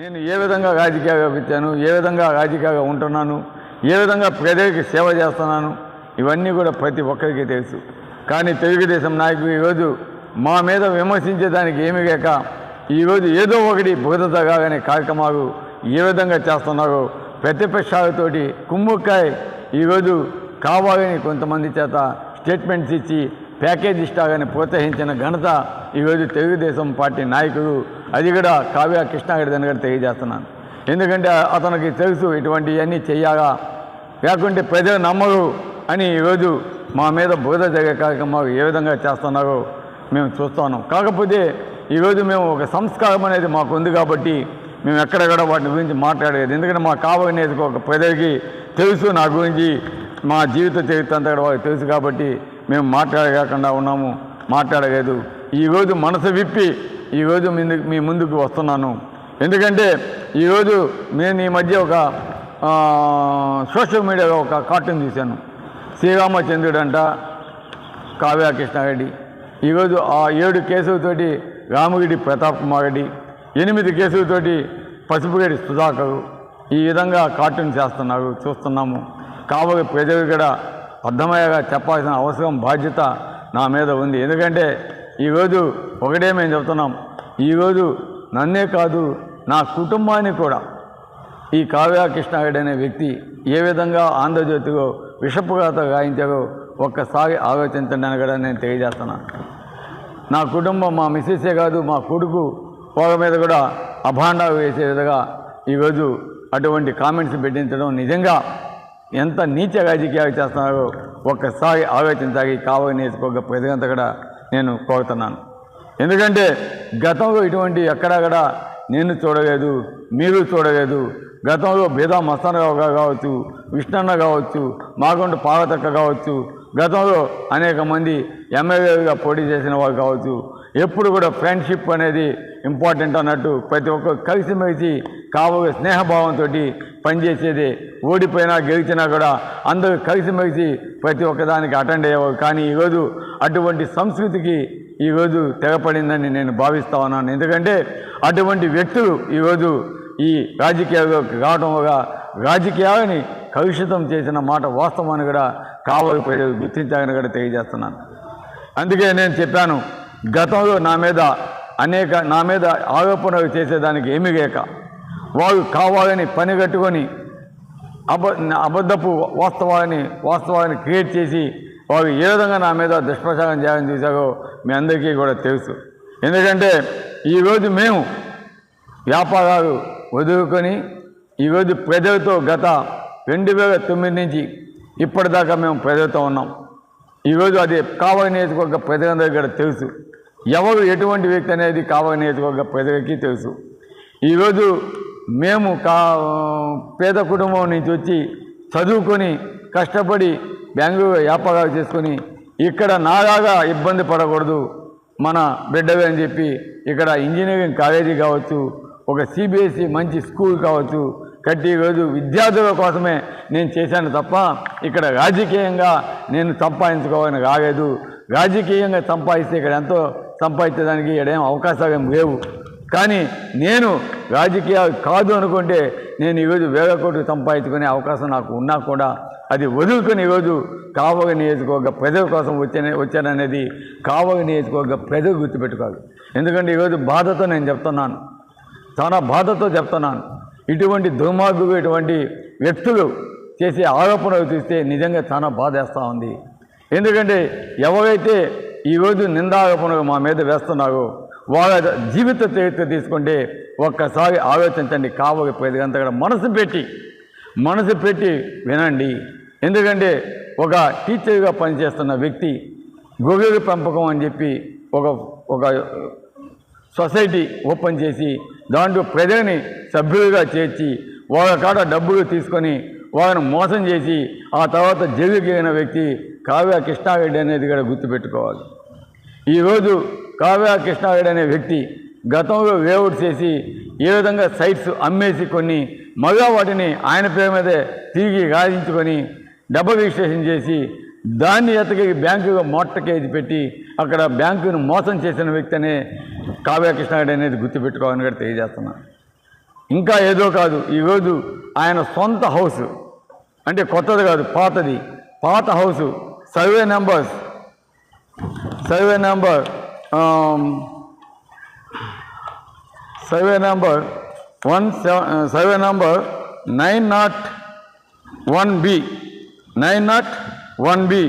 నేను ఏ విధంగా రాజకీయంగా పెట్టాను ఏ విధంగా రాజకీయంగా ఉంటున్నాను ఏ విధంగా ప్రజలకి సేవ చేస్తున్నాను ఇవన్నీ కూడా ప్రతి ఒక్కరికి తెలుసు. కానీ తెలుగుదేశం నాయకులు ఈరోజు మా మీద విమర్శించేదానికి ఏమీ లేక ఈరోజు ఏదో ఒకటి భద్రత కార్యక్రమాలు ఏ విధంగా చేస్తున్నారో ప్రతిపక్షాలతోటి కుమ్ముక్కాయ ఈరోజు కావాలని కొంతమంది చేత స్టేట్మెంట్స్ ఇచ్చి ప్యాకేజ్ ఇష్టాగాని ప్రోత్సహించిన ఘనత ఈరోజు తెలుగుదేశం పార్టీ నాయకులు అది కూడా కావ్య కృష్ణాగడి దాని కూడా తెలియజేస్తున్నాను. ఎందుకంటే అతనికి తెలుసు ఇటువంటివన్నీ చెయ్యాలా. లేకుంటే ప్రజలు నమ్మరు అని ఈరోజు మా మీద బోధ జరిగే కార్యక్రమాలు ఏ విధంగా చేస్తున్నారో మేము చూస్తాను కాకపోతే ఈరోజు మేము ఒక సంస్కారం అనేది మాకు ఉంది కాబట్టి మేము ఎక్కడెక్కడ వాటి గురించి మాట్లాడలేదు. ఎందుకంటే మా కావ అనేది ఒక ప్రజలకి తెలుసు నా గురించి మా జీవిత చరిత్ర అంతా కూడా వాళ్ళకి తెలుసు కాబట్టి మేము మాట్లాడలేకుండా ఉన్నాము మాట్లాడలేదు. ఈరోజు మనసు విప్పి ఈరోజు ముందు మీ ముందుకు వస్తున్నాను. ఎందుకంటే ఈరోజు నేను ఈ మధ్య ఒక సోషల్ మీడియాలో ఒక కార్టూన్ తీశాను. శ్రీరామచంద్రుడు అంట కావ్య కృష్ణారెడ్డి ఈరోజు ఆ ఏడు కేసులతోటి రామగిరి ప్రతాప్ కుమార్ రెడ్డి ఎనిమిది కేసులతోటి పసుపుగడి సుధాకరు ఈ విధంగా కార్టూన్ చేస్తున్నారు చూస్తున్నాము. కాబట్టి ప్రజలు కూడా అర్థమయ్యేగా చెప్పాల్సిన అవసరం బాధ్యత నా మీద ఉంది. ఎందుకంటే ఈరోజు ఒకటే మేము చెప్తున్నాం ఈరోజు నన్నే కాదు నా కుటుంబాన్ని కూడా. ఈ కావ్య కృష్ణారెడ్డి అనే వ్యక్తి ఏ విధంగా ఆంధ్రజ్యోతిలో విషపుగాత గాయించారో ఒక్కసారి ఆలోచించండి అని కూడా నేను తెలియజేస్తున్నాను నా కుటుంబం మా మిస్సెసే కాదు మా కొడుకు పొగ మీద కూడా అభాండా వేసే విధంగా ఈరోజు అటువంటి కామెంట్స్ పెట్టించడం నిజంగా ఎంత నీచ రాజకీయాలు చేస్తున్నారో ఒక్కసారి ఆలోచించాలి. కావలి నేర్చుకోక ప్రజలంతా కూడా నేను కోరుతున్నాను ఎందుకంటే గతంలో ఇటువంటి ఎక్కడక్కడ నేను చూడలేదు మీరు చూడలేదు. గతంలో బేదా మస్తానరావు గారు కావచ్చు విష్ణన్న కావచ్చు మాగుంట పార్వతక్క కావచ్చు గతంలో అనేక మంది ఎమ్మెల్యేలుగా పోటీ చేసిన వారు కావచ్చు. ఎప్పుడు కూడా ఫ్రెండ్షిప్ అనేది ఇంపార్టెంట్ అన్నట్టు ప్రతి ఒక్కరు కలిసిమెలిసి కావలి స్నేహభావంతో పనిచేసేది. ఓడిపోయినా గెలిచినా కూడా అందరూ కలిసిమెలిసి ప్రతి ఒక్కదానికి అటెండ్ అయ్యేవారు. కానీ ఈరోజు అటువంటి సంస్కృతికి ఈరోజు తెగపడిందని నేను భావిస్తా ఉన్నాను. ఎందుకంటే అటువంటి వ్యక్తులు ఈరోజు ఈ రాజకీయాలు రావడం వల్ల రాజకీయాలని కలుషితం చేసిన మాట వాస్తవాన్ని కూడా కావాలి ప్రజలు గుర్తించాలని కూడా తెలియజేస్తున్నాను. అందుకే నేను చెప్పాను గతంలో నా మీద అనేక నా మీద ఆరోపణలు చేసేదానికి ఏమీ లేక వాళ్ళు కావాలని పని కట్టుకొని అబ అబద్ధపు వాస్తవాన్ని వాస్తవాన్ని క్రియేట్ చేసి వారు ఏ విధంగా నా మీద దుష్ప్రచారం చేయాలని చేశారో మీ అందరికీ కూడా తెలుసు. ఎందుకంటే ఈరోజు మేము వ్యాపారాలు వదులుకొని ఈరోజు ప్రజలతో గత రెండు వేల తొమ్మిది నుంచి ఇప్పటిదాకా మేము ప్రజలతో ఉన్నాం. ఈరోజు అది కావాలి నియోజకవర్గ ప్రజలందరికీ కూడా తెలుసు. ఎవరు ఎటువంటి వ్యక్తి అనేది కావాలి నియోజకవర్గ ప్రజలకి తెలుసు. ఈరోజు మేము కా పేద కుటుంబం నుంచి వచ్చి చదువుకొని కష్టపడి బెంగళూరు వ్యాపారాలు చేసుకొని ఇక్కడ నాలాగా ఇబ్బంది పడకూడదు. మన బిడ్డవే అని చెప్పి ఇక్కడ ఇంజనీరింగ్ కాలేజీ కావచ్చు ఒక సిబిఎస్ఈ మంచి స్కూల్ కావచ్చు కట్టి ఈరోజు విద్యార్థుల కోసమే నేను చేశాను తప్ప ఇక్కడ రాజకీయంగా నేను సంపాదించుకోవాలని రాలేదు. రాజకీయంగా సంపాదిస్తే ఇక్కడ ఎంతో సంపాదించడానికి ఇక్కడ ఏం అవకాశాలు ఏం లేవు. కానీ నేను రాజకీయాలు కాదు అనుకుంటే నేను ఈరోజు వేల కోట్లు సంపాదించుకునే అవకాశం నాకు ఉన్నా కూడా అది వదులుకొని ఈరోజు కావగ నియోజకవర్గ ప్రజల కోసం వచ్చే వచ్చాననేది కావగ నియోజకవర్గ ప్రజలు గుర్తుపెట్టుకోవాలి. ఎందుకంటే ఈరోజు బాధతో నేను చెప్తున్నాను. చాలా బాధతో చెప్తున్నాను. ఇటువంటి దుర్మార్గులు ఇటువంటి వ్యక్తులు చేసే ఆరోపణలు చూస్తే నిజంగా చాలా బాధేస్తూ ఉంది. ఎందుకంటే ఎవరైతే ఈరోజు నిందారోపణలు మా మీద వేస్తున్నారో వాళ్ళ జీవిత చరిత్ర తీసుకుంటే ఒక్కసారి ఆలోచించండి కావలి అంత కూడా మనసు పెట్టి మనసు పెట్టి వినండి. ఎందుకంటే ఒక టీచర్గా పనిచేస్తున్న వ్యక్తి గొర్రెల పెంపకం అని చెప్పి ఒక ఒక సొసైటీ ఓపెన్ చేసి దాంట్లో ప్రజల్ని సభ్యులుగా చేర్చి వాళ్ళ కాడ డబ్బులు తీసుకొని వాళ్ళని మోసం చేసి ఆ తర్వాత జైలుకి అయిన వ్యక్తి కావ్య కృష్ణారెడ్డి అనేది కూడా గుర్తుపెట్టుకోవాలి. ఈరోజు కావ్య కృష్ణారెడ్డి అనే వ్యక్తి గతంలో వేవుడ్ చేసి ఏ విధంగా సైట్స్ అమ్మేసి కొన్ని మళ్ళా వాటిని ఆయన పేరు మీదే తిరిగి రాయించుకొని డబ్బు రిజిస్ట్రేషన్ చేసి దాన్ని ఎతకి బ్యాంకుగా మొట్టకేది పెట్టి అక్కడ బ్యాంకును మోసం చేసిన వ్యక్తి అనే కావ్య కృష్ణారెడ్డి అనేది గుర్తుపెట్టుకోవాలని కూడా తెలియజేస్తున్నాను ఇంకా ఏదో కాదు ఈరోజు ఆయన సొంత హౌస్ అంటే కొత్తది కాదు పాతది. పాత house survey numbers survey number survey number one survey number nine not one B nine not one B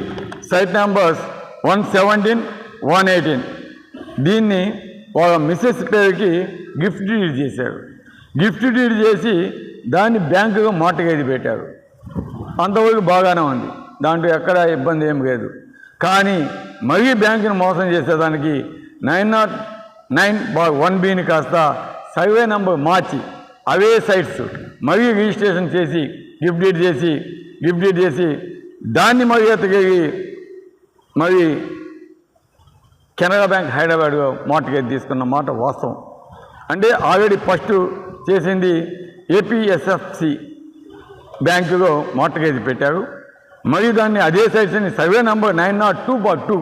site numbers one seventeen one eighteen దీన్ని వాళ్ళ మిస్సెస్ పేరుకి గిఫ్ట్ డీడ్ చేశారు. గిఫ్ట్ డీడ్ చేసి దాన్ని బ్యాంకుగా మార్టగేజ్ పెట్టారు. అంతవరకు బాగానే ఉంది. దాంట్లో ఎక్కడ ఇబ్బంది ఏం లేదు. కానీ మరీ బ్యాంకును మోసం చేసేదానికి nine not nine bar one బిని కాస్త సర్వే నెంబర్ మార్చి అవే సైట్స్ మరీ రిజిస్ట్రేషన్ చేసి గిఫ్ట్ చేసి గిఫ్ట్ చేసి దాన్ని మరి ఎత్తగలిగి మరి కెనరా బ్యాంక్ హైదరాబాద్ మార్టగేజ్ తీసుకున్న మాట వాస్తవం. అంటే ఆల్రెడీ ఫస్ట్ చేసింది ఏపీఎస్ఎఫ్సి బ్యాంకులో మార్టగేజ్ పెట్టారు. మరియు దాన్ని అదే section survey number nine not two bar two.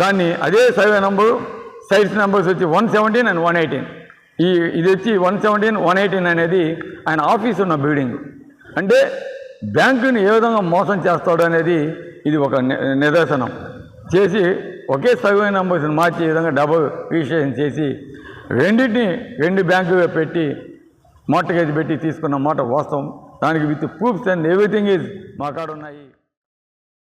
దాన్ని అదే సర్వే నెంబరు సైట్స్ నెంబర్స్ వచ్చి one seventeen and one eighteen. ఈ ఇది వచ్చి వన్ సెవెంటీన్ వన్ ఎయిటీన్ అనేది ఆయన ఆఫీస్ ఉన్న బిల్డింగ్. అంటే బ్యాంకుని ఏ విధంగా మోసం చేస్తాడు అనేది ఇది ఒక నిదర్శనం. చేసి ఒకే సర్వే నెంబర్స్ని మార్చి ఈ విధంగా డబుల్ రిజిస్ట్రేషన్ చేసి రెండింటిని రెండు బ్యాంకుగా పెట్టి మార్టగేజ్ పెట్టి తీసుకున్న మాట వాస్తవం. దానికి with proofs and everything is మా కాడ ఉన్నాయి.